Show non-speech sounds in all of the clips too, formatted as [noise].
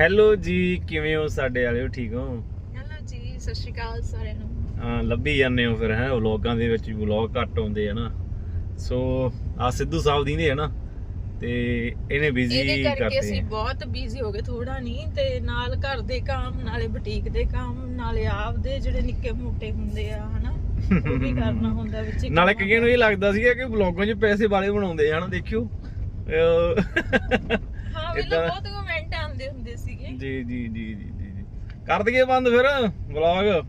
Hello ਜੀ ਕਿਵੇਂ ਹੋ ਸਾਡੇ ਵਾਲਿਓ? ਠੀਕ ਹੋ? ਹੈਲੋ ਜੀ ਸਤਿ ਸ਼੍ਰੀ ਅਕਾਲ ਸਾਰਿਆਂ ਨੂੰ। ਹਾਂ ਲੱਭੀ ਜਾਂਦੇ ਹੋ ਫਿਰ ਹੈ? ਵਲੌਗਾਂ ਦੇ ਵਿੱਚ ਵਲੌਗ ਘੱਟ ਆਉਂਦੇ ਆ ਨਾ। ਸੋ ਆ ਸਿੱਧੂ ਸਾਹਿਬ ਦੀ ਨੇ ਹੈ ਨਾ? ਤੇ ਇਹਨੇ ਬਿਜ਼ੀ ਇਹਦੇ ਕਰਕੇ ਅਸੀਂ ਆ। ਬਹੁਤ ਬਿਜ਼ੀ ਹੋ ਗਏ ਥੋੜਾ ਨਹੀਂ ਤੇ ਨਾਲ ਘਰ ਦੇ ਕੰਮ ਨਾਲੇ ਬੁਟੀਕ ਦੇ ਕੰਮ ਨਾਲੇ ਆਪਦੇ ਜਿਹੜੇ ਨਿੱਕੇ ਮੋਟੇ ਹੁੰਦੇ ਆ ਹਨਾ? ਉਹ ਵੀ ਕਰਨਾ ਹੁੰਦਾ ਵਿੱਚ ਹੀ ਨਾਲੇ ਕਈਆਂ ਨੂੰ ਇਹ ਲੱਗਦਾ ਸੀਗਾ ਕਿ ਵਲੌਗਾਂ 'ਚ ਪੈਸੇ ਵਾਲੇ ਬਣਾਉਂਦੇ ਆ ਨਾ ਦੇਖਿਓ। ਅਹ ਹਾਂ ਵੇਲੇ ਏਦਾਂ- ਬਹੁਤ ਕਮੈਂਟ ਆਉਂਦੇ ਹੁੰਦੇ ਸੀਗੇ। ਜੀ ਜੀ ਜੀ ਜੀ ਜੀ ਜੀ। ਕਰ ਦਈਏ ਬੰਦ ਫਿਰ ਵਲੌਗ।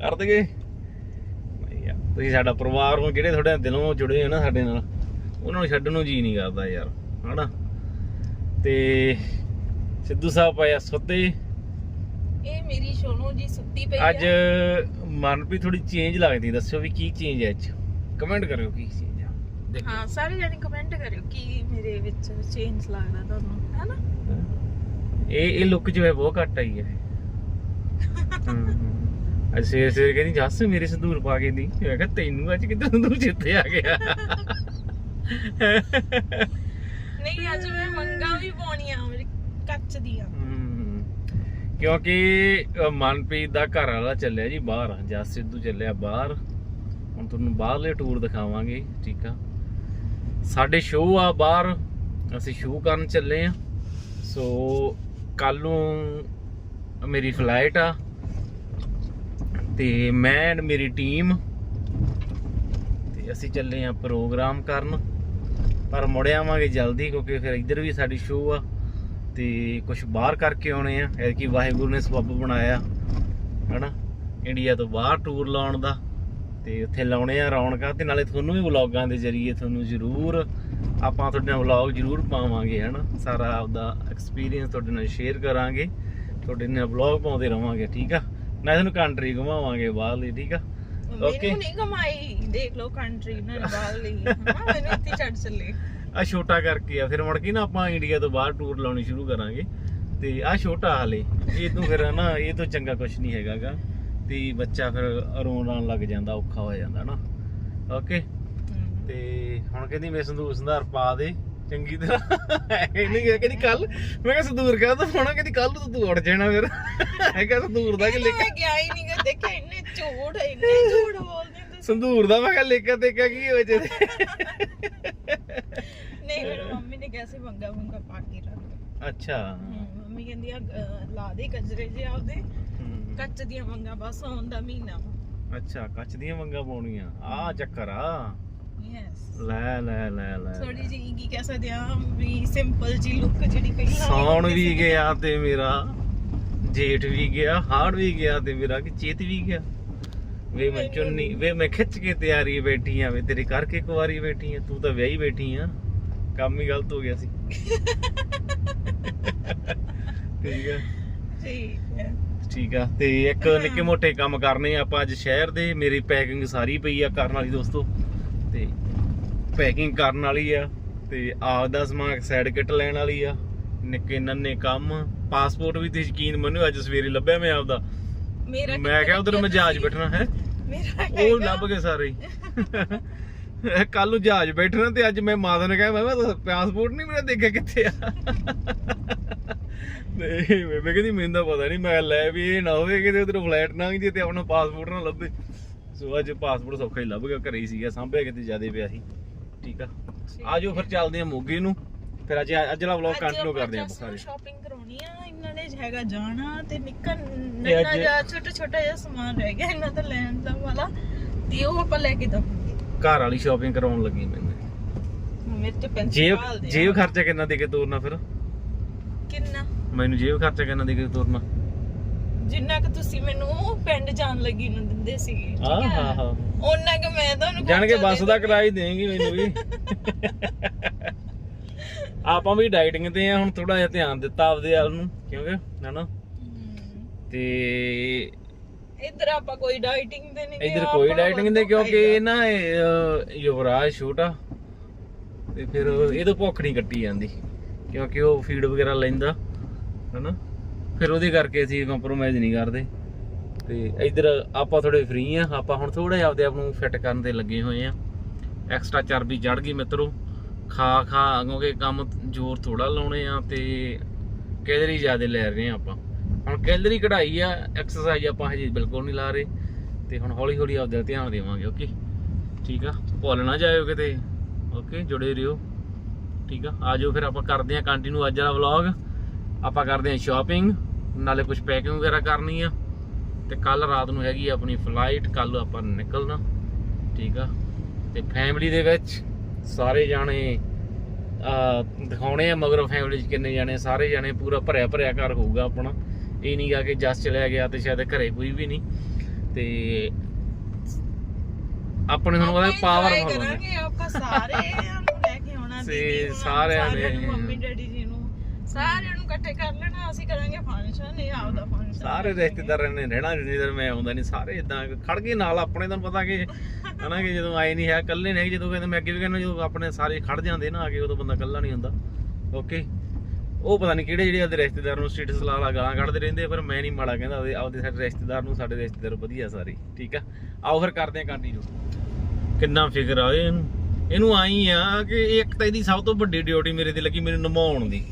ਕਰ ਦਈਏ। ਨਹੀਂ ਯਾਰ, ਤੁਸੀਂ ਸਾਡਾ ਪਰਿਵਾਰ ਹੋ ਜਿਹੜੇ ਤੁਹਾਡੇ ਦਿਲੋਂ ਜੁੜੇ ਹੋ ਨਾ ਸਾਡੇ ਨਾਲ ਉਹਨਾਂ ਨੂੰ ਛੱਡਣ ਨੂੰ ਜੀ ਨਹੀਂ ਕਰਦਾ ਯਾਰ ਹਨਾ? ਤੇ ਸਿੱਧੂ ਸਾਹਿਬ ਪਾਇਆ ਸੁੱਤੇ। ਇਹ ਮੇਰੀ ਸੋਨੂ ਜੀ ਸੁੱਤੀ ਪਈ ਅੱਜ ਆ। ਮਨ ਵੀ ਥੋੜੀ ਚੇਂਜ ਲੱਗਦੀ ਦੱਸਿਓ ਵੀ ਕੀ ਚੇਂਜ ਹੈ ਅੱਜ ਕਮੈਂਟ ਕਰਿਓ ਕੀ ਚੇਂਜ ਦੇਖੋ। ਹਾਂ ਸਾਰੇ ਜਣੇ ਕਮੈਂਟ ਕਰਿਓ ਕੀ ਮੇਰੇ ਵਿੱਚ ਚੇਂਜ ਲੱਗਦਾ ਤੁਹਾਨੂੰ ਹੈਨਾ? ਇਹ ਇਹ ਲੁੱਕ ਜੋ ਹੈ ਬਹੁਤ ਘੱਟ ਆਈ ਹੈ। [laughs] ਅੱਜ ਸਵੇਰ ਸਵੇਰ ਕਹਿੰਦੀ ਜੱਸ ਮੇਰੇ ਸੰਦੂਰ ਪਾ ਕੇ ਦੀ। ਮੈਂ ਕਿਹਾ ਤੈਨੂੰ ਅੱਜ ਕਿੱਧਰ ਸੰਦੂਰ ਚਿੱਤੇ ਆ ਗਿਆ? ਨਹੀਂ ਅੱਜ ਮੈਂ ਮੰਗਾ ਵੀ ਪਾਉਣੀਆਂ ਮੇਰੀ ਕੱਚ ਦੀਆਂ। ਹਮ, ਕਿਉਂਕਿ ਅ, ਮਨਪ੍ਰੀਤ ਦਾ ਘਰ ਵਾਲਾ ਚੱਲਿਆ ਜੀ ਬਾਹਰ। ਜੱਸ ਸਿੱਧੂ ਚੱਲਿਆ ਬਾਹਰ। ਹੁਣ ਤੁਹਾਨੂੰ ਬਾਹਰਲੇ ਟੂਰ ਦਿਖਾਵਾਂਗੇ ਠੀਕ ਆ? ਸਾਡੇ ਸ਼ੋਅ ਆ ਬਾਹਰ, ਅਸੀਂ ਸ਼ੋਅ ਕਰਨ ਚੱਲੇ ਆ। ਸੋ ਕੱਲ ਨੂੰ ਮੇਰੀ ਫਲਾਈਟ ਆ ਤੇ ਮੈਂ ਐਂਡ ਮੇਰੀ ਟੀਮ ਤੇ ਅਸੀਂ ਚੱਲੇ ਆ ਪ੍ਰੋਗਰਾਮ ਕਰਨ। ਪਰ ਮੁੜ ਆਵਾਂਗੇ ਜਲਦੀ ਕਿਉਂਕਿ ਫਿਰ ਇੱਧਰ ਵੀ ਸਾਡੀ ਸ਼ੋਅ ਆ ਤੇ ਕੁਝ ਬਾਹਰ ਕਰਕੇ ਆਉਣੇ ਆ। ਕਿ ਵਾਹਿਗੁਰੂ ਨੇ ਸਬੱਬ ਬਣਾਇਆ, ਹਨਾ? ਇੰਡੀਆ ਤੋਂ ਬਾਹਰ ਟੂਰ ਲਾਉਣ ਦਾ। ਤੇ ਉੱਥੇ ਲਾਉਣੇ ਆ ਰੌਣਕਾਂ ਤੇ ਨਾਲੇ ਤੁਹਾਨੂੰ ਵੀ ਵਲੌਗਾਂ ਦੇ ਜ਼ਰੀਏ ਤੁਹਾਨੂੰ ਜ਼ਰੂਰ ਆਪਾਂ ਤੁਹਾਡੇ ਨਾਲ ਵਲੌਗ ਜ਼ਰੂਰ ਪਾਵਾਂਗੇ ਹਨਾ? ਸਾਰਾ ਆਪਦਾ ਐਕਸਪੀਰੀਅੰਸ ਤੁਹਾਡੇ ਨਾਲ ਸ਼ੇਅਰ ਕਰਾਂਗੇ ਤੁਹਾਡੇ ਨਾਲ ਵਲੌਗ ਪਾਉਂਦੇ ਰਵਾਂਗੇ ਠੀਕ ਆ? ਨਾ ਤੁਹਾਨੂੰ ਕੰਟਰੀ ਘੁਮਾਵਾਂਗੇ ਬਾਹਰਲੀ ਠੀਕ ਆ? Okay. ਮੈਨੂੰ ਨਹੀਂ ਕਮਾਈ ਦੇਖ ਲਓ ਕੰਟਰੀ ਨਾ ਨਿਵਾਲ ਲਈ ਹਾਂ ਮੈਨੂੰ ਇੱਥੇ ਛੱਡ ਚੱਲੇ। ਆ ਛੋਟਾ ਕਰਕੇ ਆ ਫਿਰ ਮੁੜ ਕੇ ਨਾ ਆਪਾਂ ਇੰਡੀਆ ਤੋਂ ਬਾਹਰ ਟੂਰ ਲਾਉਣੀ ਸ਼ੁਰੂ ਕਰਾਂਗੇ। ਤੇ ਆ ਛੋਟਾ ਹਲੇ ਇਹ ਤੋਂ ਫਿਰ ਨਾ ਇਹ ਤੋਂ ਚੰਗਾ ਕੁਝ ਨਹੀਂ ਹੈਗਾਗਾ। ਤੇ ਬੱਚਾ ਫਿਰ ਰੋਣ ਆਉਣ ਲੱਗ ਜਾਂਦਾ ਔਖਾ ਹੋ ਜਾਂਦਾ ਨਾ। ਓਕੇ। ਤੇ ਹੁਣ ਕਹਿੰਦੀ ਮੈਂ ਸੰਦੂਰ ਸੰਧਾਰ ਪਾ ਦੇ ਚੰਗੀ ਤਰ੍ਹਾਂ। ਇਹਨੇ ਕਿਹਾ ਕਹਿੰਦੀ ਕੱਲ ਮੈਂ ਕਿਹਾ ਸੰਦੂਰ ਕਾ ਤਾਂ ਪਾਉਣਾ ਕਹਿੰਦੀ ਕੱਲ ਨੂੰ ਤੂੰ ਉੜ ਜਾਣਾ ਫਿਰ। ਹੈਗਾ ਸੰਦੂਰ ਦਾ ਕਿ ਲਿਖਿਆ ਮੈਂ ਗਿਆ ਹੀ ਨਹੀਂ ਗਾ ਦੇਖਿਆ ਇੰਨੇ ਝੂਠ ਇੰਨੇ ਝੂਠ ਬੋਲਦੇ ਸੰਦੂਰ ਦਾ ਮੈਂ ਕਿਹਾ ਲਿਖਿਆ ਤੇ ਕੀ ਹੋ ਜੇ। ਨਹੀਂ ਮੇਰੀ ਮੰਮੀ ਨੇ ਕਿਹਾ ਸੀ ਮੰਗਾ ਮੰਗਾ ਪਾ ਕੇ ਰੱਖ ਅੱਛਾ। ਮੰਮੀ ਕਹਿੰਦੀ ਆ ਲਾ ਦੇ ਕਜਰੇ ਜੇ ਹਮ। ਕੱਚ ਦੀਆਂ ਮੰਗਾ ਬਸ ਆਉਣ ਦਾ ਮਹੀਨਾ ਅੱਛਾ ਕੱਚ ਦੀਆਂ ਮੰਗਾ ਪਾਉਣੀਆਂ। ਆ ਚੱਕਰ ਆ। ਯੈਸ ਲੈ ਲੈ ਲੈ ਲੈ ਥੋੜੀ ਜੀ ਕੀ ਕਹਿ ਸਕਦੇ ਆ ਵੀ ਸਿੰਪਲ ਜੀ ਲੁੱਕ ਜਿਹੜੀ ਪਹਿਲਾਂ ਸੌਣ ਵੀ। ਗਿਆ ਤੇ ਮੇਰਾ ਜੇਠ ਵੀ ਗਿਆ ਹਾੜ ਵੀ ਗਿਆ ਤੇ ਮੇਰਾ ਕਿ ਚੇਤ ਵੀ ਗਿਆ। ਵੇ ਮੈਂ ਚੁੰਨੀ ਵੇ ਮੈਂ ਖਿੱਚ ਕੇ ਤਿਆਰੀ ਬੈਠੀ ਆ ਵੇ ਤੇਰੇ ਕਰਕੇ ਕੁਵਾਰੀ ਬੈਠੀ ਆ ਤੂੰ ਤਾਂ ਵਿਆਹੀ ਬੈਠੀ ਆ। ਕੰਮ ਹੀ ਗਲਤ ਹੋ ਗਿਆ ਸੀ। [laughs] ਠੀਕ ਆ। ਠੀਕ ਹੈ ਠੀਕ ਆ ਤੇ ਇੱਕ ਨਿੱਕੇ ਮੋਟੇ ਕੰਮ ਕਰਨੇ ਆ ਆਪਾਂ ਅੱਜ ਸ਼ਹਿਰ ਦੇ ਮੇਰੀ ਪੈਕਿੰਗ ਸਾਰੀ ਪਈ ਆ ਕਰਨ ਵਾਲੀ ਦੋਸਤੋ ਤੇ ਪੈਕਿੰਗ ਕਰਨ ਵਾਲੀ ਆ ਤੇ ਆਪਦਾ ਸਮਾਨ ਸਾਈਡ ਕਿਟ ਲੈਣ ਵਾਲੀ ਆ ਨਿੱਕੇ ਨੰਨੇ ਕੰਮ ਪਾਸਪੋਰਟ ਵੀ ਤੇ ਯਕੀਨ ਮੰਨਿਓ ਅੱਜ ਸਵੇਰੇ ਲੱਭਿਆ ਮੈਂ ਆਪਦਾ। ਮੇਰਾ ਮੈਂ ਕਿਹਾ ਉਧਰ ਮੈਂ ਜਹਾਜ਼ ਬੈਠਣਾ ਹੈ? ਮੇਰਾ ਉਹ। ਲੱਭ ਗਏ ਸਾਰੇ ਕੱਲ ਨੂੰ ਜਹਾਜ਼ ਬੈਠਣਾ ਤੇ ਅੱਜ ਮੈਂ ਮਾਤਾ ਨੇ ਕਿਹਾ ਮੈਂ ਪਾਸਪੋਰਟ ਨਹੀਂ ਮੇਰਾ ਦੇਖਿਆ ਕਿੱਥੇ ਆ? ਨਹੀਂ ਮੈਂ ਕਹਿੰਦੀ ਮੈਨੂੰ ਤਾਂ ਪਤਾ ਨਹੀਂ ਮੈਂ ਲੈ ਵੀ ਇਹ ਨਾ ਹੋਵੇ ਕਿਤੇ ਉਧਰ ਫਲਾਈਟ ਨਾ ਜੇ ਤੇ ਆਪਣਾ ਪਾਸਪੋਰਟ ਨਾ ਲੱਭੇ। ਸੋ ਅੱਜ ਪਾਸਪੋਰਟ ਸੌਖਾ ਹੀ ਲੱਭ ਗਿਆ ਘਰੇ ਹੀ ਸੀਗਾ ਸਾਂਭਿਆ ਕਿਤੇ ਜ਼ਿਆਦੇ ਪਿਆ ਸੀ। ਠੀਕ ਆ? ਆਜੋ ਫਿਰ ਚੱਲਦੇ ਆ ਮੋਗੇ ਨੂੰ। ਫਿਰ ਅੱਜ ਅੱਜ ਵਾਲਾ ਵਲੌਗ ਕੰਟੀਨਿਊ ਕਰਦੇ ਆ ਸਾਰੇ। ਸ਼ਾਪਿੰਗ ਕਰਾਉਣੀ ਆ ਇਹਨਾਂ ਨੇ ਹੈਗਾ ਜਾਣਾ ਤੇ ਨਿੱਕਾ ਤੇ ਨੰਨਾ ਅੱਜ- ਜਿਹਾ ਛੋਟਾ ਛੋਟਾ ਜਿਹਾ ਸਮਾਨ ਰਹਿ ਗਿਆ ਇਹਨਾਂ ਦਾ ਲੈਣ ਦਾ ਵਾਲਾ ਤੇ ਉਹ ਆਪਾਂ ਲੈ ਕੇ ਦਵਾਂਗੇ। ਘਰ ਵਾਲੀ ਸ਼ਾਪਿੰਗ ਕਰਾਉਣ ਲੱਗੀ ਮੈਨੂੰ। ਮੇਰੇ ਤੇ ਦੇ ਆ। ਜੇਬ ਖਰਚਾ ਕਿੰਨਾ ਦੇ ਕੇ ਤੋਰਨਾ ਫਿਰ? ਕਿੰਨਾ? ਮੈਨੂੰ ਜੇਬ ਖਰਚਾ ਕਿੰਨਾ ਦੇ ਕੇ ਤੋਰਨਾ ਜਿੰਨਾ ਕਿ ਤੁਸੀਂ ਮੈਨੂੰ ਪਿੰਡ ਜਾਣ ਲੱਗੀ ਨੂੰ ਦਿੰਦੇ ਸੀਗੇ ਠੀਕ ਹਾਂ ਹੈ? ਹਾਂ ਹਾਂ ਉਹਨਾਂ ਕਿ ਮੈਂ ਤੁਹਾਨੂੰ ਜਾਣ ਕੇ ਖਰਚਾ ਬੱਸ ਦੇ ਦਾ ਕਿਰਾਇਆ ਹੀ ਦੇਂਗੀ ਮੈਨੂੰ ਵੀ। ਆਪਾਂ ਵੀ ਡਾਈਟਿੰਗ ਤੇ ਆ ਹੁਣ ਥੋੜਾ ਜਿਹਾ ਧਿਆਨ ਦਿੱਤਾ ਆਪਦੇ ਵੱਲ ਨੂੰ ਕਿਉਂਕਿ ਹਨਾ? ਹਮ, ਤੇ ਇੱਧਰ ਆਪਾਂ ਕੋਈ ਡਾਈਟਿੰਗ ਤੇ ਨਹੀਂ ਗਏ, ਇਧਰ ਕੋਈ ਆਪਾਂ ਡਾਈਟਿੰਗ ਦੇ ਕਿਉਂਕਿ। ਇਹ ਨਾ ਇਹ, ਅਹ, ਯੁਵਰਾਜ ਛੋਟਾ ਤੇ ਫਿਰ ਇਹ ਤੋਂ ਭੁੱਖ ਨਹੀਂ ਕੱਟੀ ਜਾਂਦੀ। ਕਿਉਂਕਿ ਉਹ ਫੀਡ ਵਗੈਰਾ ਲੈਂਦਾ, ਹਨਾ? ਫਿਰ ਉਹਦੇ ਕਰਕੇ ਅਸੀਂ ਕੰਪਰੋਮਾਈਜ਼ ਨਹੀਂ ਕਰਦੇ। ਤੇ ਇਧਰ ਆਪਾਂ ਥੋੜੇ ਫ੍ਰੀ ਆ, ਆਪਾਂ ਹੁਣ ਥੋੜਾ ਜਿਹਾ ਆਪਦੇ ਆਪ ਨੂੰ ਫਿੱਟ ਕਰਨ ਤੇ ਲੱਗੇ ਹੋਏ ਆ। ਐਕਸਟਰਾ ਚਰਬੀ ਚੜ ਗਈ ਮਿੱਤਰੋ। ਖਾ ਖਾ, ਕਿਉਂਕਿ ਕੰਮ ਜ਼ੋਰ ਥੋੜਾ ਲਾਉਣੇ ਆ ਤੇ ਕੈਲਰੀ ਜ਼ਿਆਦਾ ਲੈ ਰਹੇ ਆ ਆਪਾਂ। ਹੁਣ ਕੈਲਰੀ ਕਢਾਈ ਆ ਐਕਸਰਸਾਈਜ਼ ਆਪਾਂ ਹਜੇ ਬਿਲਕੁਲ ਨਹੀਂ ਲਾ ਰਹੇ। ਤੇ ਹੁਣ ਹੌਲੀ ਹੌਲੀ ਆਪਦੇ ਧਿਆਨ ਦੇਵਾਂਗੇ ਓਕੇ ਠੀਕ ਆ? ਭੁੱਲ ਨਾ ਜਾਇਓ ਕਿਤੇ ਓਕੇ ਜੁੜੇ ਰਹੋ। ਠੀਕ ਆ? ਆਜੋ ਫਿਰ ਆਪਾਂ ਕਰਦੇ ਆ ਕੰਟੀਨਿਊ ਅੱਜ ਵਾਲਾ ਵਲੌਗ ਆਪਾਂ ਕਰਦੇ ਆ ਸ਼ਾਪਿੰਗ ਨਾਲੇ ਕੁਝ ਪੈਕਿੰਗ ਵਗੈਰਾ ਕਰਨੀ ਆ। ਤੇ ਕੱਲ ਰਾਤ ਨੂੰ ਹੈਗੀ ਆ ਆਪਣੀ ਫਲਾਈਟ ਕੱਲ ਆਪਾਂ ਨਿਕਲਣਾ ਠੀਕ ਆ? ਤੇ ਫੈਮਿਲੀ ਦੇ ਵਿੱਚ ਸਾਰੇ ਜਾਣੇ ਆ ਦਿਖਾਉਣੇ ਆ ਮਗਰੋਂ ਫੈਮਿਲੀ 'ਚ ਕਿੰਨੇ ਜਾਣੇ ਸਾਰੇ ਜਾਣੇ ਪੂਰਾ ਭਰਿਆ ਭਰਿਆ ਘਰ ਹੋਊਗਾ ਆਪਣਾ। ਇਹ ਨਹੀਂ ਗਾ ਕਿ ਜਸ ਚਲਿਆ ਗਿਆ ਤੇ ਸ਼ਾਇਦ ਘਰੇ ਕੋਈ ਵੀ ਨਹੀਂ। ਤੇ ਆਪਣੇ ਤੁਹਾਨੂੰ ਪਤਾ ਪਾਵਰ enjoy ਕਰਾਂਗੇ ਆਪਾਂ ਸਾਰੇ। ਨੂੰ ਦੀਦੀ ਸਾਰਿਆਂ ਨੇ- ਨੂੰ, ਮੰਮੀ ਡੈਡੀ ਜੀ ਨੂੰ। ਸਾਰਿਆਂ ਨੂੰ ਇਕੱਠੇ ਕਰ ਲੈਣਾ ਅਸੀਂ ਕਰਾਂਗੇ ਫੰਕਸ਼ਨ ਇਹ ਆਪਦਾ ਫੰਕਸ਼ਨ ਸਾਰੇ ਰਿਸ਼ਤੇਦਾਰਾਂ ਨੇ ਰਹਿਣਾ ਜਿੰਨੀ ਮੈਂ ਆਉਂਦਾ ਨਹੀਂ ਸਾਰੇ ਇਦਾਂ ਖੜ ਗਏ ਨਾਲ ਆਪਣੇ ਤੁਹਾਨੂੰ ਪਤਾ ਕਿ ਹਨਾ ਕਿ ਜਦੋਂ ਆਏ ਨਹੀਂ ਹੈ ਇਕੱਲੇ ਨਹੀਂ ਜਦੋਂ ਕਹਿੰਦੇ ਮੈਂ ਅੱਗੇ ਵੀ ਕਹਿੰਦਾ ਜਦੋਂ ਆਪਣੇ ਸਾਰੇ ਖੜ ਜਾਂਦੇ ਨਾ ਆ ਕੇ ਉਦੋਂ ਬੰਦਾ ਇਕੱਲਾ ਨਹੀਂ ਹੁੰਦਾ। ਓਕੇ ਉਹ ਪਤਾ ਨਹੀਂ ਕਿਹੜੇ ਜਿਹੜੇ ਆਪਦੇ ਰਿਸ਼ਤੇਦਾਰ ਨੂੰ ਸਟੇਟਸ ਲਾ ਲਾ ਗਾਲਾਂ ਕੱਢਦੇ ਰਹਿੰਦੇ ਆ, ਪਰ ਮੈਂ ਨਹੀਂ ਮਾੜਾ ਕਹਿੰਦਾ ਆਪਦੇ ਆਪਦੇ ਸਾਡੇ ਰਿਸ਼ਤੇਦਾਰ ਨੂੰ ਸਾਡੇ ਰਿਸ਼ਤੇਦਾਰ ਵਧੀਆ ਸਾਰੇ ਠੀਕ ਆ? ਆਓ ਫਿਰ ਕਰਦੇ ਆ ਕੰਟੀਨਿਊ ਕਿੰਨਾ ਫਿਕਰ ਆ ਇਹ ਇਹਨੂੰ। ਇਹਨੂੰ ਆਈ ਆ ਕਿ ਇੱਕ ਤਾਂ ਇਹਦੀ ਸਭ ਤੋਂ ਵੱਡੀ ਡਿਊਟੀ ਮੇਰੇ ਤੇ ਲੱਗੀ ਮੈਨੂੰ ਨਮਾਉਣ ਦੀ।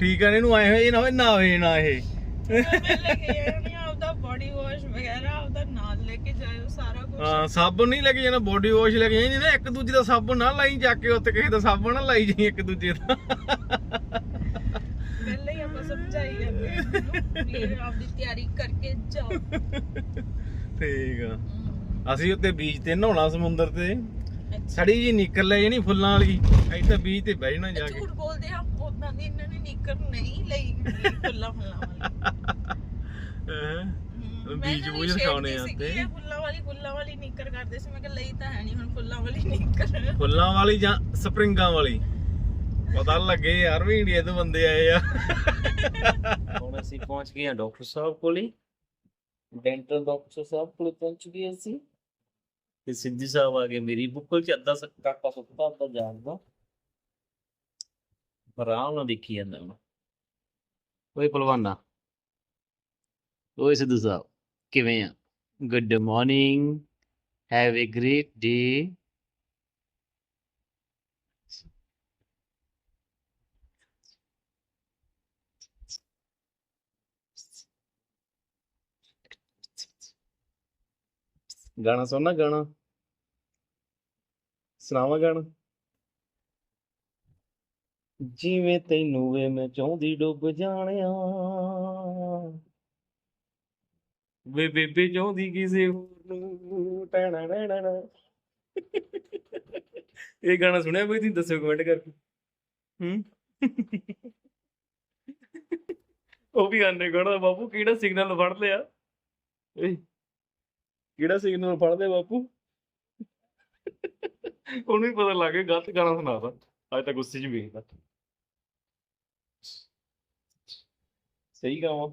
ਠੀਕ ਆ ਨਾ, ਇਹਨੂੰ ਆਏ ਹੋਏ ਇਹ ਨਾ ਹੋਏ ਨਾ ਇਹ ਲੈ ਕੇ ਆਉਣੀ ਆਪਦਾ ਬੋਡੀ ਵਾਸ਼ ਵਗੈਰਾ ਆਪਦਾ ਨਾਲ ਲੈ ਕੇ ਜਾਇਓ ਸਾਰਾ ਕੁਝ ਹਾਂ ਸਾਬਣ ਨਹੀਂ ਲੈ ਕੇ ਜਾਣਾ ਬੋਡੀ ਵਾਸ਼ ਲੈ ਕੇ ਜਾਣੀ ਨਾ ਇੱਕ ਦੂਜੇ ਦਾ ਸਾਬਣ ਨਾ ਲਾਈ ਜਾ ਕੇ ਉੱਤੇ ਕਿਸੇ ਦਾ ਸਾਬਣ ਨਾ ਲਾਈ ਜਾਈ ਇੱਕ ਦੂਜੇ ਦਾ। ਪਹਿਲਾਂ ਹੀ ਆਪਾਂ ਸਮਝਾਈ ਜਾਂਦੇ ਹਾਂ ਇਹ ਆਪਦੀ ਤਿਆਰੀ ਕਰਕੇ ਜਾਓ। ਠੀਕ ਆ। ਅਸੀਂ ਉੱਤੇ ਬੀਚ ਤੇ ਨਹਾਉਣਾ ਸਮੁੰਦਰ ਤੇ। ਸੜੀ ਜੀ ਨਿਕਲ ਲੈ ਜਾਣੀ ਫੁੱਲਾਂ ਵਾਲੀ ਇੱਥੇ ਬੀਚ ਤੇ ਬਹਿ ਜਾਣਾ ਜਾ ਕੇ। ਝੂਠ ਬੋਲਦੇ ਆ ਉਦਾਂ ਦੀ ਇਹਨਾਂ ਨੇ ਨਿਕਰ ਨਹੀਂ ਲਈ ਫੁੱਲਾਂ ਫੁੱਲਾਂ ਵਾਲੀ। ਹੈਂ। ਹਮ, ਬੀਜ ਮੈਂ ਇਹਨਾਂ ਬੂਜ ਦੀ ਦਿਖਾਉਣੇ ਛੇੜਦੀ ਆ ਸੀਗੀ, ਤੇ। ਇਹ ਫੁੱਲਾਂ ਵਾਲੀ ਫੁੱਲਾਂ ਵਾਲੀ ਨਿਕਰ ਕਰਦੇ ਸੀ। ਮੈਂ ਕਿਹਾ ਲਈ ਤਾਂ ਹੈ ਨਹੀਂ ਹੁਣ ਫੁੱਲਾਂ ਵਾਲੀ ਨਿਕਰ ਫੁੱਲਾਂ ਵਾਲੀ ਜਾਂ ਸਪਰਿੰਗਾਂ ਵਾਲੀ? ਪਤਾ ਲੱਗੇ ਯਾਰ ਵੀ ਇੰਡੀਆ ਤੋਂ ਬੰਦੇ ਆਏ ਆ। ਹੁਣ ਅਸੀਂ ਪਹੁੰਚ ਗਏ ਆ ਡਾਕਟਰ ਸਾਹਿਬ ਕੋਲੇ ਡੈਂਟਲ ਡਾਕਟਰ ਸਾਹਿਬ ਕੋਲੇ ਪਹੁੰਚ ਗਏ ਅਸੀਂ। ਤੇ ਸਿੱਧੀ ਸਾਹਿਬ ਆ ਗਏ ਮੇਰੀ ਬੁੱਕਲ ਚ ਅੱਧਾ ਕਾਕਾ ਸੁੱਤਾ ਅੱਧਾ ਜਾਗਦਾ ਆਰਾਮ ਨਾਲ ਦੇਖੀ ਜਾਂਦਾ ਹੁਣ। ਓਏ ਪਹਿਲਵਾਨਾ, ਓਏ ਸਿੱਧੂ ਸਾਹਿਬ, ਕਿਵੇਂ ਆ? Good morning have a great day ਗਾਣਾ ਸੁਣਨਾ ਗਾਣਾ? ਸੁਣਾਵਾਂ ਗਾਣਾ? ਜਿਵੇਂ ਤੈਨੂੰ ਵੇ ਮੈਂ ਚਾਹੁੰਦੀ ਡੁੱਬ ਜਾਣਿਆ। ਵੇ ਬੇਬੇ ਚਾਹੁੰਦੀ ਕਿਸੇ ਹੋਰ ਨੂੰ। ਟਣਾ ਟਣਾ ਇਹ ਗਾਣਾ ਸੁਣਿਆ ਕੋਈ ਤੁਸੀਂ ਦੱਸਿਓ ਕਮੈਂਟ ਕਰਕੇ। ਹੂੰ? ਉਹ ਵੀ ਗਾਣੇ ਗਾਣਾ, ਬਾਪੂ ਕਿਹੜਾ ਸਿਗਨਲ ਫੜ ਲਿਆ? ਏ ਕਿਹੜਾ ਸਿਗਨਲ ਫੜ ਬਾਪੂ? ਉਹਨੂੰ ਹੀ ਪਤਾ ਲੱਗ ਗਿਆ, ਗਲਤ ਗਾਣਾ ਸੁਣਾਦਾ ਅੱਜ ਤਾਂ ਗੁੱਸੇ 'ਚ ਵੇਖਦਾ ਸਹੀ ਗਾਵਾਂ।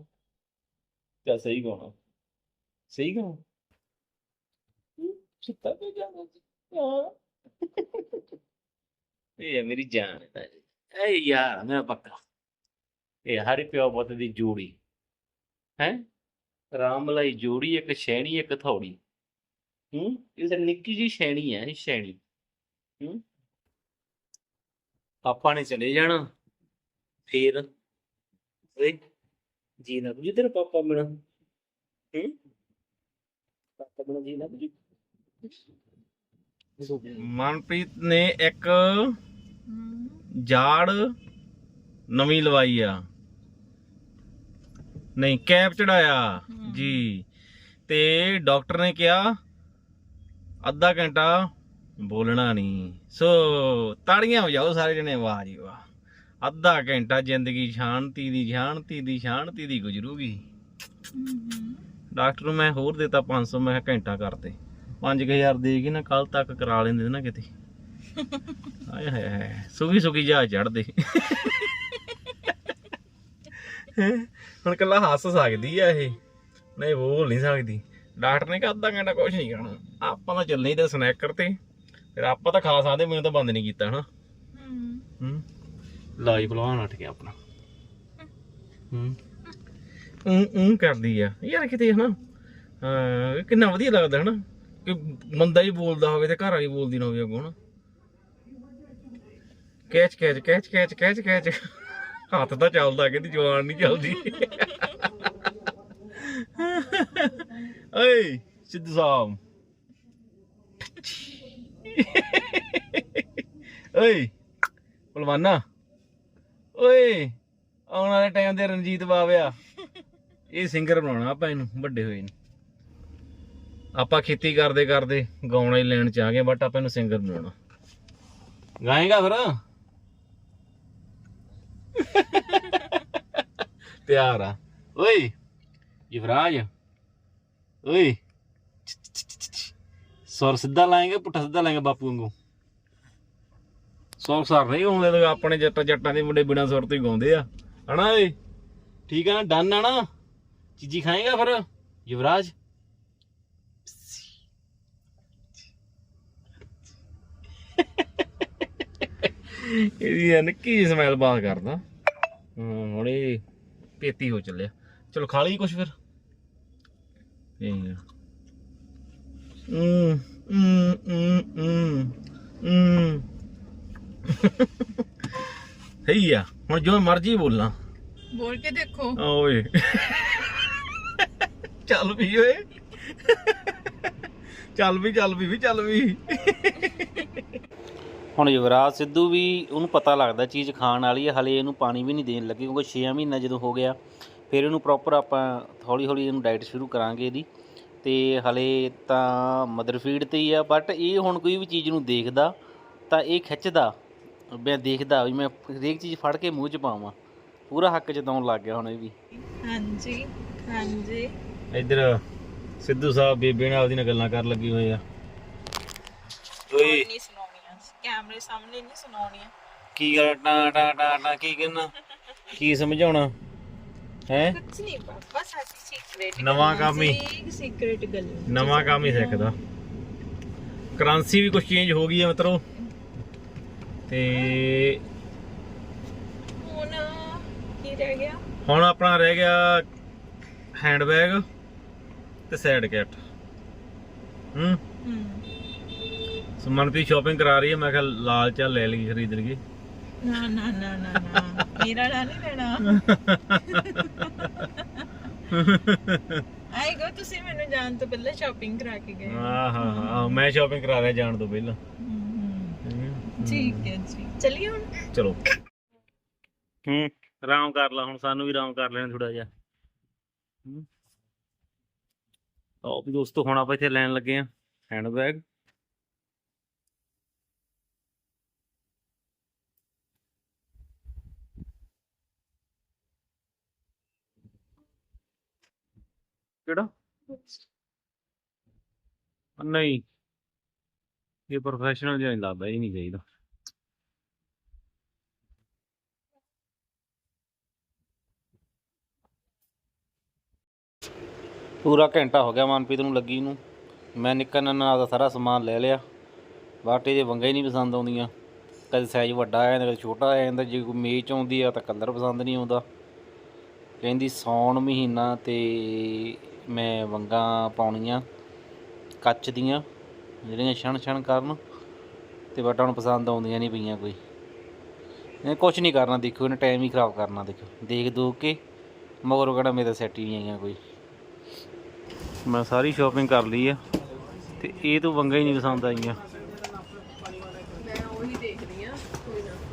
ਕਿਆ ਸਹੀ ਗਾਣਾ ਸਹੀ ਗਾਵਾਂ? ਸੁੱਤਾ ਪਿਆ ਜਾਣਾ ਹਾਂ। ਇਹ ਹੈ ਮੇਰੀ ਜਾਨ ਹੈ ਏ ਯਾਰ ਮੇਰਾ ਪੱਕਾ। ਇਹ ਹਰੀ ਪਿਓ ਪੁੱਤ ਦੀ ਜੋੜੀ। ਹੈ? ਰਾਮਲਾਈ ਜੋੜੀ, ਇੱਕ ਸ਼ੈਣੀ ਇੱਕ ਥੌੜੀ। ਹੂੰ? ਇਹ ਨਿੱਕੀ ਜੀ ਸ਼ੈਣੀ ਹੈ, ਇਹ ਸ਼ੈਣੀ ਹੂੰ? ਆਪਾਂ ਨੇ ਚਲੇ ਜਾਣਾ, ਫੇਰ ਓਏ ਜੀ ਨਾ ਬੁਝੇ ਤੇਰਾ ਪਾਪਾ ਮੇਰਾ ਹੂੰ? ਪਾਪਾ ਮੇਰਾ ਜੀ ਨਾ ਬੁਝੇ। ਮਨਪ੍ਰੀਤ ਨੇ ਇੱਕ ਜਾੜ ਨਵੀਂ ਲਵਾਈ ਆ। ਨਹੀਂ, ਕੈਪ ਚੜਾਇਆ। ਜੀ। ਤੇ ਡਾਕਟਰ ਨੇ ਕਿਹਾ ਅੱਧਾ ਘੰਟਾ ਬੋਲਣਾ ਨਹੀਂ। ਸੋ ਤਾੜੀਆਂ ਵਜਾਓ ਸਾਰੇ ਜਣੇ ਵਾਹ ਜੀ ਵਾਹ। ਅੱਧਾ ਘੰਟਾ ਜ਼ਿੰਦਗੀ ਸ਼ਾਂਤੀ ਦੀ ਸ਼ਾਂਤੀ ਦੀ ਸ਼ਾਂਤੀ ਦੀ ਗੁਜ਼ਰੂਗੀ। ਡਾਕਟਰ ਨੂੰ ਮੈਂ ਹੋਰ ਦਿੱਤਾ 500 ਮੈਂ ਕਿਹਾ ਘੰਟਾ ਕਰਦੇ 5000 ਦੇ ਕੇ ਨਾ ਕੱਲ ਤੱਕ ਕਰਾ ਲੈਂਦੇ ਨਾ ਕਿਤੇ। ਆਏ ਹਾਏ ਹਾਏ ਸੁਗੀ ਸੁਗੀ ਜਾ ਚੜਦੇ ਹੁਣ ਕੱਲਾ ਹੱਸ ਸਕਦੀ ਆ ਇਹ। ਨਹੀਂ ਬੋਲ ਨਹੀਂ ਸਕਦੀ। ਡਾਕਟਰ ਨੇ ਕਿਹਾ ਅੱਧਾ ਘੰਟਾ ਕੁਝ ਨਹੀਂ ਖਾਣਾ ਆਪਾਂ ਤਾਂ ਚੱਲਣੀ ਤੇ ਸਨੈਕਰ ਤੇ। ਫਿਰ ਆਪਾਂ ਤਾਂ ਖਾ ਸਕਦੇ ਮੈਨੂੰ ਤਾਂ ਬੰਦ ਨਹੀਂ ਕੀਤਾ ਹਨਾ? ਹੂੰ। ਲਾਈ ਭਲਵਾਨ ਉੱਠ ਗਿਆ ਆਪਣਾ। ਹੂੰ? ਉਂ ਉਂ ਕਰਦੀ ਆ। ਯਾਰ ਕਿਤੇ ਹਨਾ? ਹਾਂ ਕਿੰਨਾ ਵਧੀਆ ਲੱਗਦਾ ਹਨਾ? ਕਿ ਬੰਦਾ ਹੀ ਬੋਲਦਾ ਹੋਵੇ ਤੇ ਘਰ ਵਾਲੀ ਬੋਲਦੀ ਨਾ ਹੋਵੇ ਅੱਗੋਂ ਹਨਾ? Catch catch catch catch catch catch. ਹੱਥ ਤਾਂ ਚੱਲਦਾ ਕਹਿੰਦੀ ਜਵਾਨ ਨਹੀਂ ਚੱਲਦੀ। ਓਏ ਸਿੱਧੂ ਸਾਹਿਬ ਓਏ ਪਲਵਾਨਾ ਓਏ ਆਉਣ ਵਾਲੇ ਟਾਈਮ ਦੇ ਰਣਜੀਤ ਬਾਵਿਆ। ਇਹ ਸਿੰਗਰ ਬਣਾਉਣਾ ਆਪਾਂ ਇਹਨੂੰ, ਵੱਡੇ ਹੋਏ ਨੂੰ। ਆਪਾਂ ਖੇਤੀ ਕਰਦੇ ਕਰਦੇ ਗਾਉਣਾ ਹੀ ਲੈਣ ਚ ਆ ਗਏ ਬਟ ਆਪਾਂ ਇਹਨੂੰ ਸਿੰਗਰ ਬਣਾਉਣਾ। ਗਾਏਗਾ ਫਿਰ? ਤਿਆਰ ਆ। ਓਏ ਯੁਵਰਾਜ। ਓਏ। ਸੁਰ ਸਿੱਧਾ ਲਾਏਗਾ, ਪੁੱਠਾ ਸਿੱਧਾ ਲਾਏਗਾ ਬਾਪੂ ਵਾਂਗੂ। ਸੁਰ ਸਰ ਨਹੀਂ ਹੁੰਦੇ ਤੇ ਆਪਣੇ ਜੱਟਾਂ ਜੱਟਾਂ ਦੇ ਮੁੰਡੇ ਬਿਨਾਂ ਸੁਰ ਤੋਂ ਹੀ ਗਾਉਂਦੇ ਆ। ਹਨਾ ਓਏ? ਠੀਕ ਆ ਨਾ, ਡਨ ਆ ਨਾ? ਚੀਜੀ ਖਾਏਗਾ ਫਿਰ, ਯੁਵਰਾਜ? ਇਹਦੀ ਆ ਨਿੱਕੀ ਸਮੈਲ ਬਾਤ ਕਰਦਾ। ਹੁਣ ਇਹ ਪੇਤੀ ਹੋ ਚੱਲਿਆ। ਚਲੋ ਖਾ ਲਈ ਕੁਛ ਫਿਰ। ਇਹ ਹੂੰ ਹੂੰ ਹੂੰ ਹੂੰ ਹੂੰ। ਸਹੀ ਆ। ਹੁਣ ਜੋ ਮਰਜ਼ੀ ਬੋਲਾਂ। ਬੋਲ ਕੇ ਦੇਖੋ। ਆ ਓਏ। ਚੱਲ ਵੀ ਓਏ। ਚੱਲ ਵੀ ਚੱਲ ਵੀ ਵੀ ਚੱਲ ਵੀ। ਹੁਣ ਯੁਵਰਾਜ ਸਿੱਧੂ ਵੀ ਉਹਨੂੰ ਪਤਾ ਲੱਗਦਾ ਚੀਜ਼ ਖਾਣ ਵਾਲੀ ਹੈ ਹਲੇ ਇਹਨੂੰ ਪਾਣੀ ਵੀ ਨਹੀਂ ਦੇਣ ਲੱਗੇ ਕਿਉਂਕਿ 6 ਮਹੀਨਾ ਜਦੋਂ ਹੋ ਗਿਆ ਫਿਰ ਇਹਨੂੰ ਪ੍ਰੋਪਰ ਆਪਾਂ ਹੌਲੀ ਹੌਲੀ ਇਹਨੂੰ ਡਾਈਟ ਸ਼ੁਰੂ ਕਰਾਂਗੇ ਇਹਦੀ। ਤੇ ਹਲੇ ਤਾਂ ਮਦਰ ਫੀਡ ਤੇ ਹੀ ਆ ਬਟ ਇਹ ਹੁਣ ਕੋਈ ਵੀ ਚੀਜ਼ ਨੂੰ ਦੇਖਦਾ ਤਾਂ ਇਹ ਖਿੱਚਦਾ। ਮੈਂ ਦੇਖਦਾ ਵੀ ਮੈਂ ਹਰੇਕ ਚੀਜ਼ ਫੜ ਕੇ ਮੂੰਹ 'ਚ ਪਾਵਾਂ। ਪੂਰਾ ਹੱਕ ਜਤਾਉਣ ਲੱਗ ਗਿਆ ਹੁਣ ਇਹ ਵੀ। ਹਾਂਜੀ ਹਾਂਜੀ। ਇੱਧਰ ਸਿੱਧੂ ਸਾਹਿਬ ਬੇਬੇ ਨਾਲ ਉਹਦੀ ਨਾਲ ਗੱਲਾਂ ਕਰਨ ਲੱਗੀ ਹੋਏ ਆ। ਕੋਈ ਨਹੀਂ ਸੁਣਾਉਣੀਆਂ। ਕੈਮਰੇ ਸਾਹਮਣੇ ਨਹੀਂ ਸੁਣਾਉਣੀਆਂ। ਕੀ ਗੱਲ ਟਾ ਟਾ ਟਾ ਟਾ ਕੀ ਕਹਿਣਾ ਕੀ ਸਮਝਾਉਣਾ? ਹੈ? ਕੁਝ ਨਹੀਂ ਪਾਪਾ ਸਾਡੀ ਸੀਕ੍ਰੇਟ ਨਵਾਂ ਕੰਮ ਹੀ। ਸੀਕ੍ਰੇਟ ਗੱਲ ਨਵਾਂ ਕੰਮ ਹੀ ਸਿੱਖਦਾ। ਕਰੰਸੀ ਵੀ ਕੁਝ ਚੇਂਜ ਹੋ ਗਈ ਹੈ ਮਿੱਤਰੋ। ਤੇ ਹੁਣ ਕੀ ਰਹਿ ਗਿਆ? ਹੁਣ ਆਪਣਾ ਰਹਿ ਗਿਆ ਹੈਂਡਬੈਗ ਤੇ ਸਾਈਡ ਕੈਟ ਹੂੰ? ਸੁਮਨਪ੍ਰੀਤ ਸ਼ਾਪਿੰਗ ਕਰਾ ਰਹੀ ਹੈ ਮੈਂ ਕਿਹਾ ਲਾਲ ਚਾ ਲੈ ਲਈ ਖਰੀਦ ਲਈਏ। ਨਾ ਨਾ ਨਾ ਨਾ। ਨਾ ਮੇਰਾ ਨਾ ਨਹੀਂ ਲੈਣਾ। [laughs] ਆਏਗਾ ਤੁਸੀਂ ਮੈਨੂੰ ਜਾਣ ਤੋਂ ਪਹਿਲਾਂ ਸ਼ਾਪਿੰਗ ਕਰਾ ਕੇ ਗਏ। ਆਹ ਹਾਂ ਹਾਂ ਮੈਂ ਸ਼ਾਪਿੰਗ ਕਰਾ ਰਿਹਾ ਜਾਣ ਤੋਂ ਪਹਿਲਾਂ। ਹਮ, ਠੀਕ ਹੈ ਜੀ। ਚਲਿਏ ਹੁਣ? ਚਲੋ। ਹੂੰ ਆਰਾਮ ਕਰ ਲਾ ਹੁਣ ਸਾਨੂੰ ਵੀ ਆਰਾਮ ਕਰ ਲੈਣਾ ਥੋੜਾ ਜਿਹਾ। ਹੂੰ। ਆਓ ਵੀ ਦੋਸਤੋ ਹੁਣ ਆਪਾਂ ਇੱਥੇ ਲੈਣ ਲੱਗੇ ਆ ਹੈਂਡਬੈਗ ਕਿਹੜਾ? ਨਹੀਂ। ਇਹ ਪ੍ਰੋਫੈਸ਼ਨਲ ਜਿਹਾ ਨਹੀਂ ਲੱਗਦਾ ਇਹ ਨਹੀਂ ਚਾਹੀਦਾ। ਪੂਰਾ ਘੰਟਾ ਹੋ ਗਿਆ ਮਨਪ੍ਰੀਤ ਨੂੰ ਲੱਗੀ ਨੂੰ। ਮੈਂ ਨਿੱਕਾ ਨੰਨਾ ਦਾ ਸਾਰਾ ਸਮਾਨ ਲੈ ਲਿਆ। ਬਾਟੇ ਦੇ ਵੰਗਾ ਹੀ ਨਹੀਂ ਪਸੰਦ ਆਉਂਦੀਆਂ। ਕਦੇ ਸਾਈਜ਼ ਵੱਡਾ ਆ ਜਾਂਦਾ ਕਦੇ ਛੋਟਾ ਆ ਜਾਂਦਾ ਜੇ ਕੋਈ ਮੇਚ ਆਉਂਦੀ ਆ ਤਾਂ ਕਲਰ ਪਸੰਦ ਨਹੀਂ ਆਉਂਦਾ। ਕਹਿੰਦੀ ਸੌਣ ਮਹੀਨਾ ਤੇ ਮੈਂ ਵੰਗਾ ਪਾਉਣੀਆਂ ਕੱਚ ਦੀਆਂ ਜਿਹੜੀਆਂ ਛਣ ਛਣ ਕਰਨ ਤੇ ਬਟ ਹੁਣ ਪਸੰਦ ਆਉਂਦੀਆਂ ਨਹੀਂ ਪਈਆਂ ਕੋਈ। ਇਹ ਕੁਝ ਨਹੀਂ ਕਰਨਾ ਦੇਖੋ ਇਹਨੇ ਟਾਈਮ ਹੀ ਖਰਾਬ ਕਰਨਾ ਦੇਖੋ। ਦੇਖ ਦੋ ਕੇ ਮਗਰੋਂ ਕਿਹੜਾ ਮੇਰੇ ਸੈੱਟ ਹੀ ਨਹੀਂ ਆਈਆਂ ਕੋਈ। ਮੈਂ ਸਾਰੀ ਸ਼ਾਪਿੰਗ ਕਰ ਲਈ ਆ ਤੇ ਇਹ ਤੋਂ ਵੰਗਾ ਹੀ ਨਹੀਂ ਪਸੰਦ ਆਈਆਂ।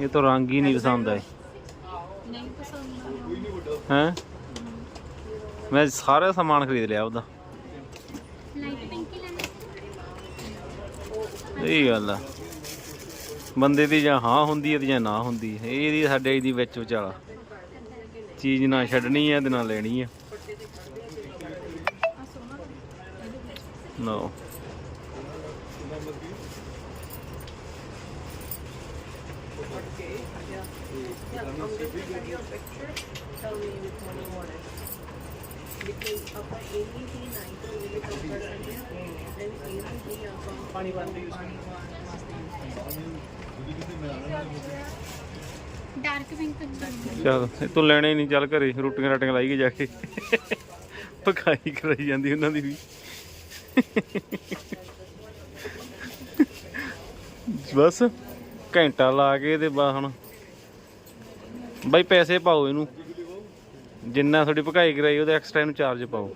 ਇਹ ਤੋਂ ਰੰਗ ਹੀ ਨਹੀਂ ਪਸੰਦ ਆਏ। ਨਹੀਂ ਪਸੰਦ ਹੈ? ਮੈਂ ਸਾਰਾ ਸਮਾਨ ਖਰੀਦ ਲਿਆ ਉਹਦਾ। ਇਹ ਗੱਲ ਆ। ਬੰਦੇ ਦੀ ਜਾਂ ਹਾਂ ਹੁੰਦੀ ਹੈ ਤੇ ਜਾਂ ਨਾ ਹੁੰਦੀ। ਹੈ ਇਹਦੀ ਸਾਡੇ ਦੀ ਵਿੱਚ ਵਿਚਾਲਾ। ਚੀਜ਼ ਨਾ ਛੱਡਣੀ ਹੈ ਤੇ ਨਾ ਲੈਣੀ ਹੈ ਨੋ ਡਾਰਕ ਪਿੰਕ ਚਲ ਤੂੰ ਲੈਣੇ ਹੀ ਨਹੀਂ ਚੱਲ ਘਰੇ ਰੋਟੀਆਂ ਰਾਟੀਆਂ ਲਾਈਏ ਜਾ ਕੇ। ਪਕਾਈ ਕਰਾਈ ਜਾਂਦੀ ਉਹਨਾਂ ਦੀ ਵੀ। ਬਸ ਘੰਟਾ ਲਾ ਕੇ ਤੇ ਬਾ ਹੁਣ। ਬਾਈ ਪੈਸੇ ਪਾਓ ਇਹਨੂੰ। ਜਿੰਨਾ ਤੁਹਾਡੀ ਭਕਾਈ ਕਰਾਈ ਉਹਦੇ ਐਕਸਟਰਾ ਇਹਨੂੰ ਚਾਰਜ ਪਾਓ।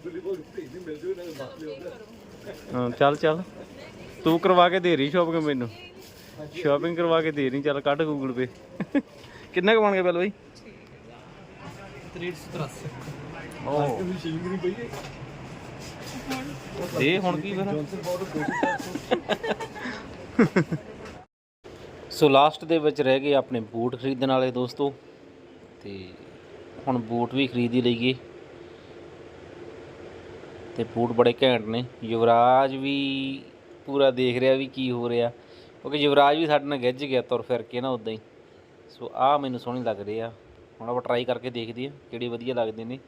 ਹਾਂ ਚੱਲ ਚੱਲ। ਤੂੰ ਕਰਵਾ ਕੇ ਦੇ ਰਹੀ ਸ਼ਾਪਿੰਗ ਮੈਨੂੰ। ਸ਼ਾਪਿੰਗ ਕਰਵਾ ਕੇ ਦੇ ਰਹੀ ਚੱਲ ਕੱਢ ਗੂਗਲ ਪੇ ਕਿੰਨਾ ਕੁ ਬਣ ਗਿਆ ਬਿੱਲ ਬਾਈ? 383 ਓ ਇਹ ਹੁਣ ਕੀ ਫਿਰ ਸੋ ਲਾਸਟ ਦੇ ਵਿੱਚ ਰਹਿ ਗਏ ਆਪਣੇ ਬੂਟ ਖਰੀਦਣ ਵਾਲੇ ਦੋਸਤੋ। ਤੇ ਹੁਣ ਬੂਟ ਵੀ ਖਰੀਦ ਹੀ ਲਈਏ। ਤੇ ਬੂਟ ਬੜੇ ਘੈਂਟ ਨੇ। ਯੁਵਰਾਜ ਵੀ ਪੂਰਾ ਦੇਖ ਰਿਹਾ ਵੀ ਕੀ ਹੋ ਰਿਹਾ। ਕਿਉਂਕਿ ਯੁਵਰਾਜ ਵੀ ਸਾਡੇ ਨਾਲ ਗਿੱਜ ਗਿਆ ਤੁਰ ਫਿਰ ਕੇ ਨਾ ਉਦਾਂ ਹੀ। ਸੋ ਆਹ ਮੈਨੂੰ ਸੋਹਣੀ ਲੱਗ ਰਹੀ ਆ। ਹੁਣ ਆਪਾਂ ਟਰਾਈ ਕਰਕੇ ਦੇਖਦੇ ਆ ਕਿਹੜੇ ਵਧੀਆ ਲੱਗਦੇ ਨੇ।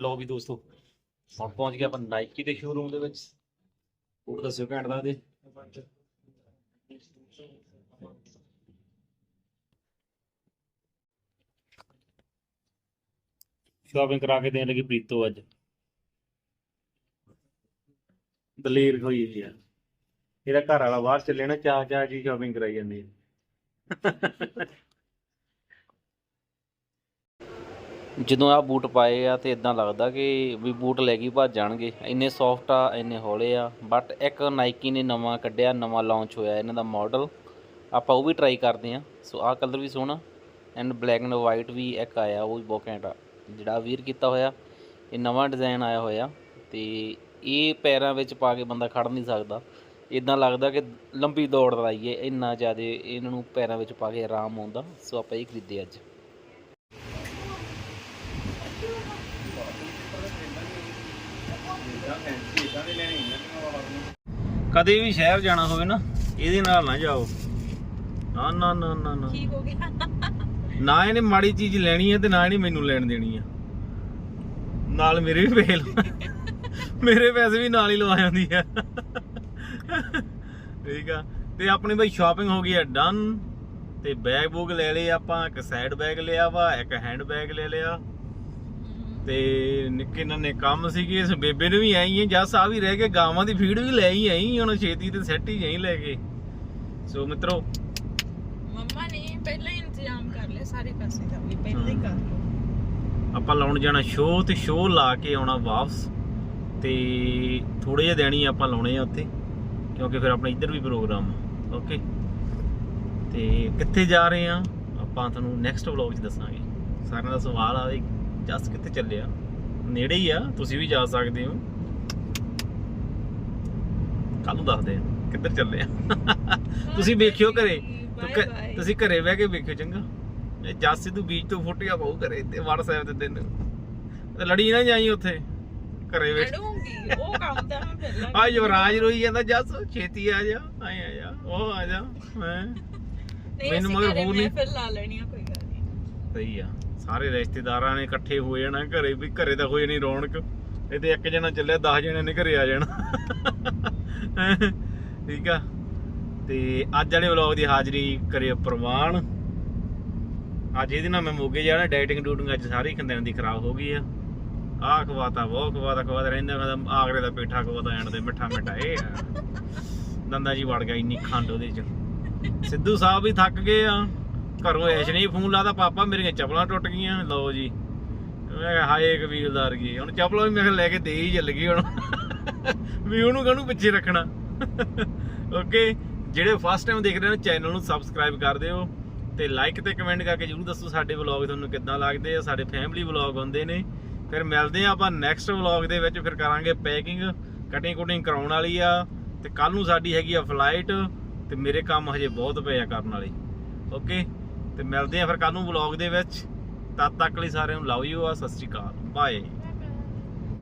ਲੋ ਵੀ ਦੋਸਤੋ, ਹੁਣ ਪਹੁੰਚ ਗਿਆ ਆਪਾਂ ਨਾਈਕੀ ਦੇ ਸ਼ੋਰੂਮ ਦੇ ਵਿੱਚ। ਬੂਟ ਦੱਸਿਓ ਘੈਂਟ ਦਾ ਦੇ ਸ਼ਾਪਿੰਗ ਕਰਾ ਕੇ ਦੇਣ ਲੱਗੀ ਪ੍ਰੀਤੋ ਅੱਜ। ਦਲੇਰ ਹੋਈ ਜੀ ਆ। ਇਹਦਾ ਘਰ ਵਾਲਾ ਬਾਹਰ ਚੱਲੇ ਨਾ ਚਾਹ ਚਾਹ ਜੀ ਸ਼ਾਪਿੰਗ ਕਰਾਈ ਜਾਂਦੀ ਹੈ ਜਦੋਂ ਆ ਬੂਟ ਪਾਏ ਆ ਤੇ ਇਦਾਂ ਲੱਗਦਾ ਕਿ ਵੀ ਬੂਟ ਲੈ ਕੇ ਭੱਜ ਜਾਣਗੇ। ਇੰਨੇ ਸੌਫਟ ਆ ਇੰਨੇ ਹੌਲੇ ਆ ਬਟ ਇੱਕ ਨਾਈਕੀ ਨੇ ਨਵਾਂ ਕੱਢਿਆ ਨਵਾਂ ਲਾਂਚ ਹੋਇਆ ਇਹਨਾਂ ਦਾ ਮਾਡਲ ਆਪਾਂ ਉਹ ਵੀ ਟਰਾਈ ਕਰਦੇ ਆ ਸੋ ਆਹ ਕਲਰ ਵੀ ਸੋਹਣਾ ਐਂਡ ਬਲੈਕ ਐਂਡ ਵਾਈਟ ਵੀ ਇੱਕ ਆਇਆ ਉਹ ਵੀ ਬਹੁਤ ਘੈਂਟ ਆ। ਜਿਹੜਾ ਵੀਰ ਕੀਤਾ ਹੋਇਆ, ਇਹ ਨਵਾਂ ਡਿਜ਼ਾਈਨ ਆਇਆ ਹੋਇਆ ਤੇ ਇਹ ਪੈਰਾਂ ਵਿੱਚ ਪਾ ਕੇ ਬੰਦਾ ਖੜ ਨਹੀਂ ਸਕਦਾ। ਇਦਾਂ ਲੱਗਦਾ ਕਿ ਲੰਬੀ ਦੌੜ ਲਾਈਏ ਇੰਨਾ ਜ਼ਿਆਦਾ ਇਹਨਾਂ ਨੂੰ ਪੈਰਾਂ ਵਿੱਚ ਪਾ ਕੇ ਆਰਾਮ ਆਉਂਦਾ, ਸੋ ਆਪਾਂ ਇਹ ਖਰੀਦੇ ਅੱਜ। ਕਦੇ ਵੀ ਸ਼ਹਿਰ ਜਾਣਾ ਹੋਵੇ ਨਾ, ਇਹਦੇ ਨਾਲ ਨਾ ਜਾਓ। ਨਾ ਨਾ ਨਾ ਨਾ। ਠੀਕ ਹੋ ਗਿਆ। ਨਾ ਇਹਨੇ ਮਾੜੀ ਚੀਜ਼ ਲੈਣੀ ਹੈ ਤੇ ਨਾ ਇਹਨੇ ਮੈਨੂੰ ਲੈਣ ਦੇਣੀ ਆ। ਨਾਲ ਮੇਰੇ ਵੀ ਫੇਲ ਮੇਰੇ ਪੈਸੇ ਵੀ ਨਾਲ ਹੀ ਲਵਾ ਜਾਂਦੀ ਆ। ਠੀਕ ਆ। ਤੇ ਆਪਣੀ ਬਈ ਸ਼ਾਪਿੰਗ ਹੋ ਗਈ ਹੈ ਡਨ ਤੇ ਬੈਗ ਬੁੱਕ ਲੈ ਲਏ ਆਪਾਂ, ਇੱਕ ਸਾਈਡ ਬੈਗ ਲਿਆ ਵਾ, ਇੱਕ ਹੈਂਡ ਬੈਗ ਲੈ ਲਿਆ। ਤੇ ਨਿੱਕੇ ਨੰਨੇ ਕੰਮ ਸੀਗੇ, ਇਸ ਬੇਬੇ ਨੂੰ ਵੀ ਆਈ ਹੈ ਜੱਸ ਆ ਵੀ ਰਹਿ ਕੇ ਗਾਵਾਂ ਦੀ ਫੀਡ ਵੀ ਲੈ ਹੀ ਆਈ, ਹੁਣ ਛੇਤੀ ਤੇ ਸੈੱਟ ਹੀ ਜਾਈ ਲੈ ਕੇ। ਸੋ ਮਿੱਤਰੋ। ਮੰਮਾ ਨੇ ਪਹਿਲਾਂ ਹੀ ਸਾਰੇ ਪਾਸੇ ਦਾ ਵੀ ਪਹਿਲਾਂ ਹੀ ਕਰ ਲਓ। ਆਪਾਂ ਲਾਉਣ ਜਾਣਾ ਸ਼ੋਅ ਤੇ ਸ਼ੋਅ ਲਾ ਕੇ ਆਉਣਾ ਵਾਪਸ। ਤੇ ਥੋੜੇ ਜਿਹੇ ਦਿਨ ਹੀ ਆਪਾਂ ਲਾਉਣੇ ਆ ਉੱਥੇ ਕਿਉਂਕਿ ਫਿਰ ਆਪਣਾ ਇੱਧਰ ਵੀ ਪ੍ਰੋਗਰਾਮ ਆ। ਓਕੇ ਤੇ ਕਿੱਥੇ ਜਾ ਰਹੇ ਆ? ਆਪਾਂ ਤੁਹਾਨੂੰ ਨੈਕਸਟ ਵਲੌਗ 'ਚ ਦੱਸਾਂਗੇ। ਸਾਰਿਆਂ ਦਾ ਸਵਾਲ ਆਵੇ ਜਸ ਕਿੱਥੇ ਚੱਲਿਆ? ਨੇੜੇ ਹੀ ਆ ਤੁਸੀਂ ਵੀ ਜਾ ਸਕਦੇ ਹੋ। ਕੱਲ ਨੂੰ ਦੱਸਦੇ ਆ ਕਿੱਧਰ ਚੱਲੇ ਆ। [laughs] ਤੁਸੀਂ ਵੇਖਿਓ ਘਰੇ। ਤੁਸੀਂ ਘਰੇ ਬਹਿ ਕੇ ਵੇਖਿਓ ਚੰਗਾ। ਜੱਸ ਸਿੱਧੂ ਬੀਚ ਤੋਂ ਫੋਟੋਆਂ ਪਾਉ ਘਰੇ ਤੇ WhatsApp ਤੇ ਤੈਨੂੰ ਤੇ ਲੜੀ ਨਾ ਜਾਈ ਉੱਥੇ ਘਰੇ ਵੇਖ ਲੜੂੰਗੀ ਉਹ ਕੰਮ ਤਾਂ ਮੈਂ ਪਹਿਲਾਂ ਆ ਯੁਵਰਾਜ ਰੋਈ ਜਾਂਦਾ ਜੱਸ ਛੇਤੀ ਆ ਜਾ ਆਏ ਆ ਜਾ ਉਹ ਆ ਜਾ ਮੈਂ ਨਹੀਂ, ਮੈਨੂੰ ਅਸੀਂ ਮਗਰ ਘਰੇ ਹੋਰ ਨਹੀਂ। ਮਹਿਫਿਲ ਲਾ ਲੈਣੀ ਆ ਕੋਈ ਗੱਲ ਨਹੀਂ ਸਹੀ ਆ ਸਾਰੇ ਰਿਸ਼ਤੇਦਾਰਾਂ ਨੇ ਇਕੱਠੇ ਹੋ ਜਾਣਾ ਘਰੇ ਵੀ ਘਰੇ ਤਾਂ ਹੋਈ ਨਹੀਂ ਰੌਣਕ। ਇਹ ਤੇ ਇੱਕ ਜਣਾ ਚੱਲਿਆ 10 ਜਣਿਆਂ ਨੇ ਘਰੇ ਆ ਜਾਣਾ। ਠੀਕ ਆ? ਤੇ ਅੱਜ ਵਾਲੇ ਵਲੌਗ ਦੀ ਹਾਜ਼ਰੀ ਕਰਿਓ ਪ੍ਰਵਾਨ ਅੱਜ ਇਹਦੇ ਨਾਲ ਮੈਂ ਮੋਗੇ ਜਾਣਾ ਡਾਈਟਿੰਗ ਡੂਟਿੰਗ ਅੱਜ ਸਾਰੀ ਖੰਦਿਆਂ ਦੀ ਖਰਾਬ ਹੋ ਗਈ ਆ। ਆਹ ਖਵਾਤਾ ਉਹ ਖਵਾਤਾ ਖਵਾਤਾ ਰਹਿੰਦਾ ਮੈਂ ਆਗਰੇ ਦਾ ਪੇਠਾ ਖਵਾਤਾ ਐਂਡ ਦੇ ਮਿੱਠਾ ਮਿੱਠਾ, ਇਹ ਦੰਦਾ ਜੀ ਵੜ ਗਿਆ ਇੰਨੀ ਖੰਡ ਉਹਦੇ ਚ। ਸਿੱਧੂ ਸਾਹਿਬ ਵੀ ਥੱਕ ਗਏ ਆ। ਘਰੋਂ ਐਸ਼ ਨਹੀਂ ਫੋਨ ਲਾਦਾ, ਪਾਪਾ ਮੇਰੀਆਂ ਚਪਲਾਂ ਟੁੱਟ ਗਈਆਂ, ਲਓ ਜੀ। ਮੈਂ ਕਿਹਾ, ਹਾਏ ਕਬੀਲਦਾਰ ਗਈ ਹੁਣ ਚੱਪਲਾਂ ਵੀ ਮੈਂ ਲੈ ਕੇ ਦੇ ਹੀ ਚੱਲ ਗਈ ਹੁਣ। ਵੀ ਉਹਨੂੰ ਕਾਹਨੂੰ ਪਿੱਛੇ ਰੱਖਣਾ? ਓਕੇ, ਜਿਹੜੇ ਫਸਟ ਟਾਈਮ ਦੇਖ ਰਹੇ ਨੇ ਚੈਨਲ ਨੂੰ ਸਬਸਕ੍ਰਾਈਬ ਕਰ ਦਿਓ। ਤੇ ਲਾਈਕ ਤੇ ਕਮੈਂਟ ਕਰਕੇ ਜਰੂਰ ਦੱਸੋ ਸਾਡੇ ਵਲੌਗ ਤੁਹਾਨੂੰ ਕਿੱਦਾਂ ਲੱਗਦੇ ਆ, ਸਾਡੇ ਫੈਮਿਲੀ ਵਲੌਗ ਹੁੰਦੇ ਨੇ। ਫਿਰ ਮਿਲਦੇ ਆ ਆਪਾਂ ਨੈਕਸਟ ਵਲੌਗ ਦੇ ਵਿੱਚ, ਫਿਰ ਕਰਾਂਗੇ ਪੈਕਿੰਗ ਕਟਿੰਗ ਕੁਟਿੰਗ ਕਰਾਉਣ ਵਾਲੀ ਆ। ਤੇ ਕੱਲ ਨੂੰ ਸਾਡੀ ਹੈਗੀ ਆ ਫਲਾਈਟ ਤੇ ਮੇਰੇ ਕੰਮ ਹਜੇ ਬਹੁਤ ਪਏ ਆ ਕਰਨ ਵਾਲੇ। ਓਕੇ ਤੇ ਮਿਲਦੇ ਆ ਫਿਰ ਕੱਲ ਨੂੰ ਵਲੌਗ ਦੇ ਵਿੱਚ। ਤਦ ਤੱਕ ਲਈ ਸਾਰਿਆਂ ਨੂੰ ਲਵ ਯੂ ਆ, ਸਤਿ ਸ਼੍ਰੀ ਅਕਾਲ। ਬਾਏ